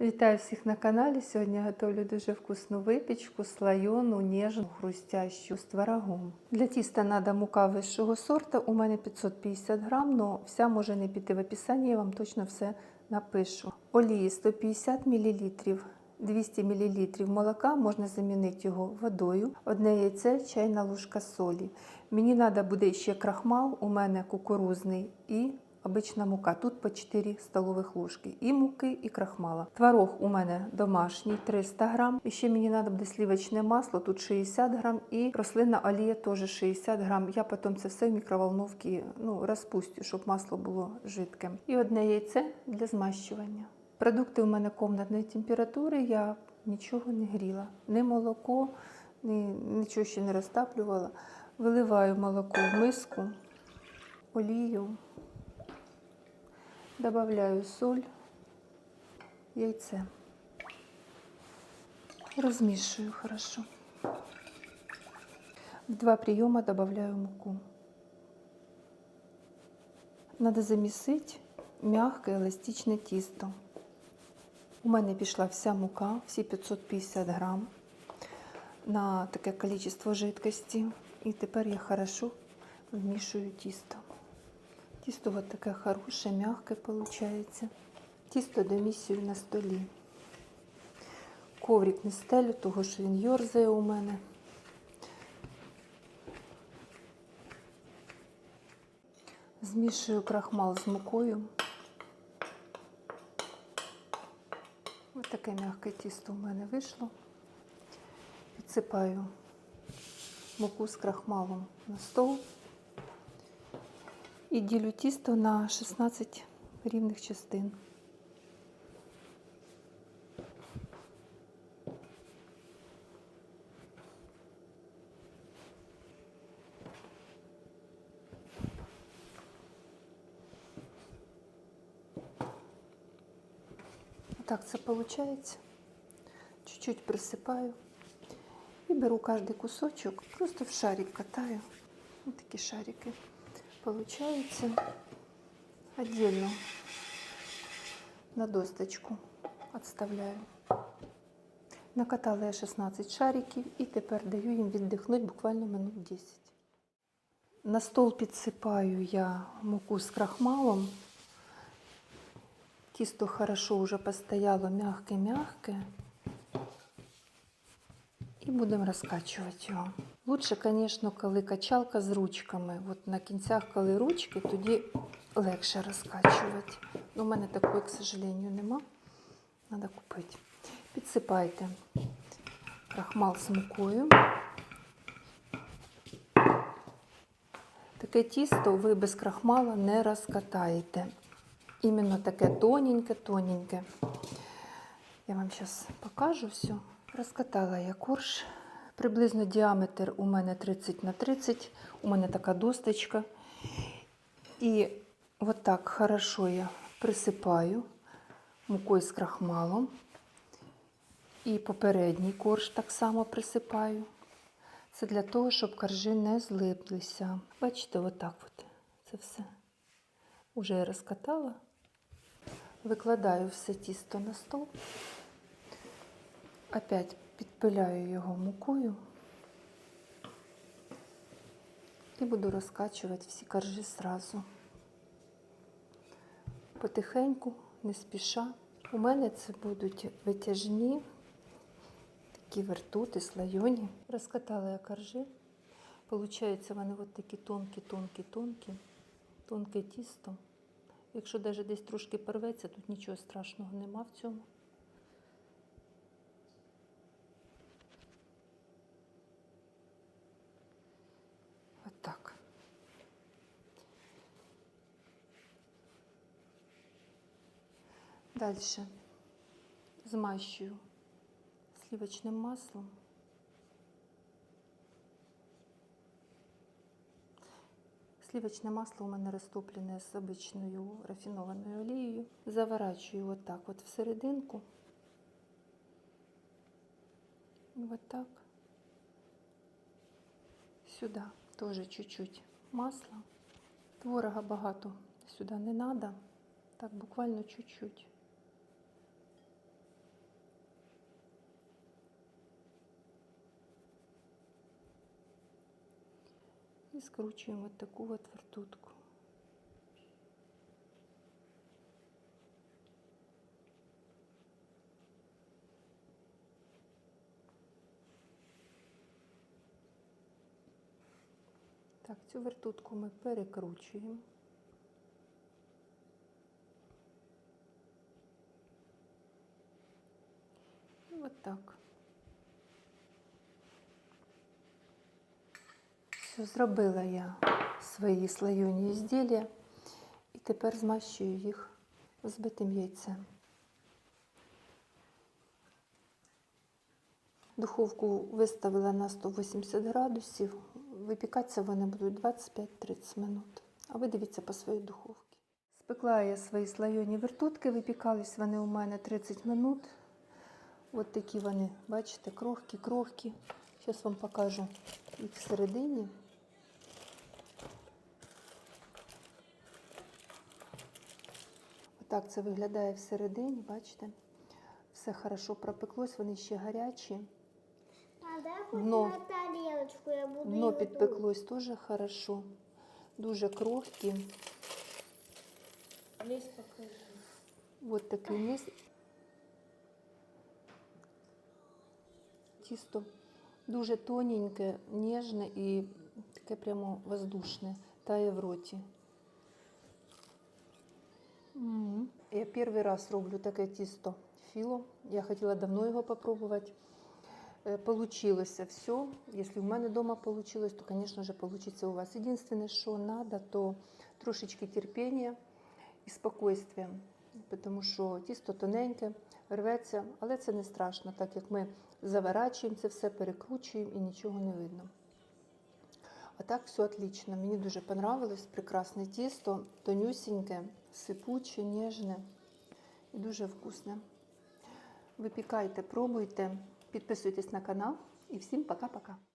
Вітаю всіх на каналі. Сьогодні готовлю дуже вкусну випічку, слоєну, ніжну, хрустящу з творогом. Для тіста треба мука вищого сорту. У мене 550 грам, але вся може не піти в описанні, я вам точно все напишу. Олії 150 мл. 200 мл молока можна замінити його водою, одне яйце, чайна ложка солі. Мені треба буде ще крахмал, у мене кукурузний і обична мука. Тут по 4 столових ложки. І муки, і крахмала. Творог у мене домашній 300 грам. І ще мені треба буде сливочне масло, тут 60 грам, і рослинна олія теж 60 грам. Я потім це все в мікроволновці ну, розпустю, щоб масло було жидким. І одне яйце для змащування. Продукти у мене комнатної температури, я нічого не гріла. Ні молоко, ні, нічого ще не розтаплювала. Виливаю молоко в миску, олію, додаю соль, яйце. Розмішую хорошо. В два прийома додаю муку. Надо замісити м'яке еластичне тісто. У мене пішла вся мука, всі 550 грам на таке кількість жидкості. І тепер я хорошо вмішую тісто. Тісто вот таке хороше, м'яке виходить. Тісто домісюю на столі. Коврик не стелю, того що він йорзає у мене. Змішую крахмал з мукою. Ось таке м'яке тісто у мене вийшло. Підсипаю муку з крахмалом на стол і ділю тісто на 16 рівних частин. Так це виходить. Чуть-чуть присипаю і беру кожний кусочок, просто в шарик катаю. Ось такі шарики. Получается отдельно на досточку отставляю. Накатала я 16 шариків і тепер даю їм віддихнути буквально минут 10. На стол підсипаю я муку з крахмалом. Тісто хорошо уже постояло мягке-мягке. І будемо розкачувати його. Лучше, звісно, коли качалка з ручками. От на кінцях, коли ручки, тоді легше розкачувати. У мене такої, к сожалению, нема. Треба купити. Підсипайте крахмал з мукою. Таке тісто ви без крахмала не розкатаєте. Іменно таке тоненьке-тоненьке. Я вам зараз покажу все. Розкатала я корж. Приблизно діаметр у мене 30 на 30. У мене така досточка. І от так хорошо я присипаю мукою з крахмалом. І попередній корж так само присипаю. Це для того, щоб коржі не злиплися. Бачите, отак от це все. Уже я розкатала. Викладаю все тісто на стол. Опять підпиляю його мукою і буду розкачувати всі коржі зразу. Потихеньку, не спіша. У мене це будуть витяжні, такі вертути, слайоні. Розкатала я коржі. Получається, вони от такі тонкі, тонкі, тонкі, тонке тісто. Якщо навіть десь трошки порветься, тут нічого страшного нема в цьому. Отак. Далі змащую сливочним маслом. Сливочне масло у мене розтоплене з обичною рафінованою олією. Заворачую отак от всерединку. І отак. Сюди теж чуть-чуть масла. Творога багато сюди не треба. Так, буквально чуть-чуть. І скручуємо от таку от вертутку. Так, цю вертутку ми перекручуємо. І от так. Все, зробила я свої слоєні ізділля і тепер змащую їх збитим яйцем. Духовку виставила на 180 градусів. Випікатися вони будуть 25-30 минут. А ви дивіться по своїй духовці. Спекла я свої слоєні вертутки, випікались вони у мене 30 минут. От такі вони, бачите, крохкі, крохкі. Зараз вам покажу їх всередині. Отак це виглядає всередині, бачите? Все хорошо пропеклось, вони ще гарячі. А Дно. на тарелочку, я буду Дно підпеклось теж хорошо. Дуже крохкі. Лезь покажи. От такий низ. Тісто дуже тоненьке, ніжне і таке прямо воздушне, тає в роті. М. Я перший раз роблю таке тісто філо. Я хотіла давно його попробувати. Е, Получилося все. Якщо в мене вдома получилось, то, звісно ж, получиться у вас. Єдине, що треба, то трошечки терпіння і спокійствия, тому що тісто тоненьке, рветься, але це не страшно, так як ми заворачуємо це все, перекручуємо і нічого не видно. А так все отлично. Мені дуже понравилось. Прекрасне тісто, тонюсіньке, сипуче, ніжне і дуже вкусне. Випікайте, пробуйте, підписуйтесь на канал і всім пока-пока.